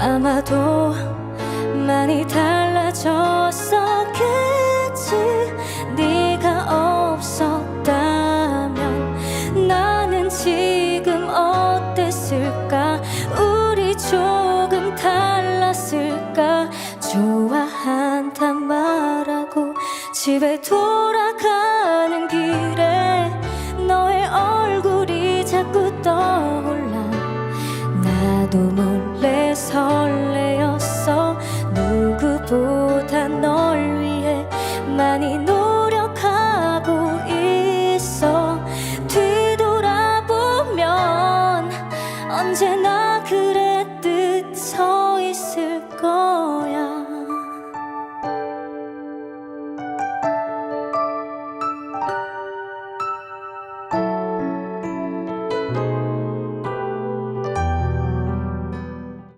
아마도 많이 달라졌었겠지. 네가 없었다면 나는 지금 어땠을까? 우리 조금 달랐을까? 좋아한단 말하고 집에 돌아가는 길에 너의 얼굴이 자꾸 떠올라 나도 몰래 설레었어. 누구보다 널 위해 많이 노력하고 있어. 뒤돌아보면 언제나 그랬듯처럼